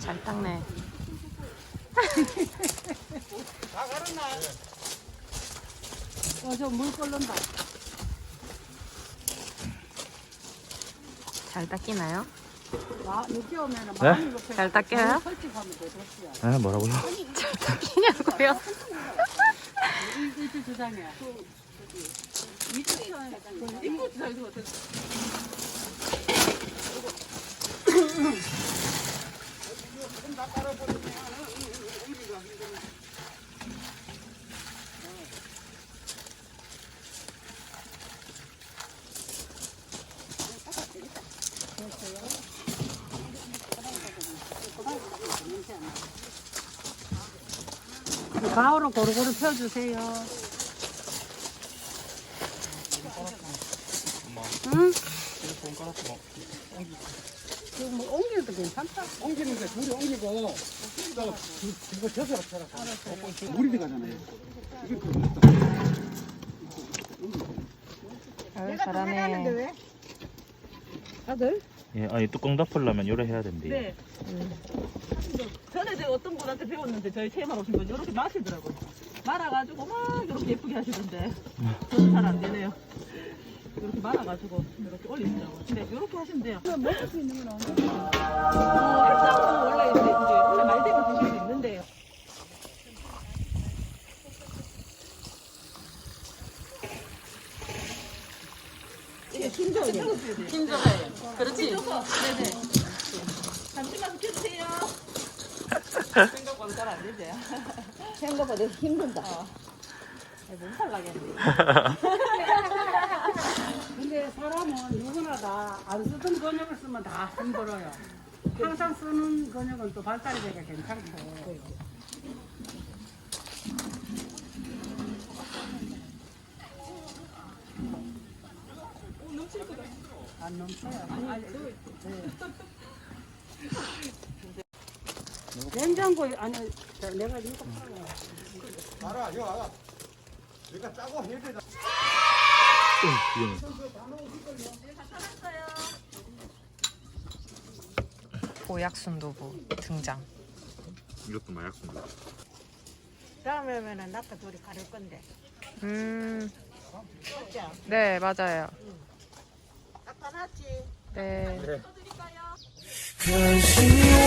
잘 닦네. 다 갈았나? 어, 저물 끓는다. 잘 닦이나요? 와, 네? 잘 닦여요? 아, 뭐라고요? 잘 닦이냐고요? 일주 주장이야. 이주 주장이야. 이주 주장이야. 가오로 고루고루 펴주세요. 응? 지금 뭐 옮겨도 괜찮다. 옮기는데 둘이 옮기고 또 이거 젖어라 쳐라 물이 들어가잖아요 이게 그 아유, 잘하네. 다들? 예, 아니 뚜껑 덮으려면 요래 해야 된대요. 네. 전 에 제가 어떤 분한테 배웠는데 저희 체험하러 오신 분 이렇게 마시더라고요. 말아가지고 막 이렇게 예쁘게 하시던데 저는 잘 안 되네요. 이렇게 말아가지고 이렇게 올리시더라고요. 근데 이렇게 하시면 돼요. 먹을 수 있는 건 없는데. 어, 햇장은 원래 이제, 이제 원래 말 되면 드실 수 있는데요. 이게 돼요. 힘줘야 그렇지. 네네. 잠시만 잘 안 되지. 생각보다 힘든다. 몸살 나겠네. 근데 사람은 누구나 다 안 쓰던 근육을 쓰면 다 힘들어요. 항상 쓰는 근육은 또 발달이 되게 괜찮고. 안 넘쳐요. 아니, 네. 냉장고 안에 저 내가 이거 팔아요. 알아 이거 알아 내가 짜고 해야 되다 보약 순두부 등장. 이것도 마약순. 다음에 오면은 나도 둘이 가릴 건데. 음, 맞죠? 네, 맞아요. 닦아놨지? 네. Cause you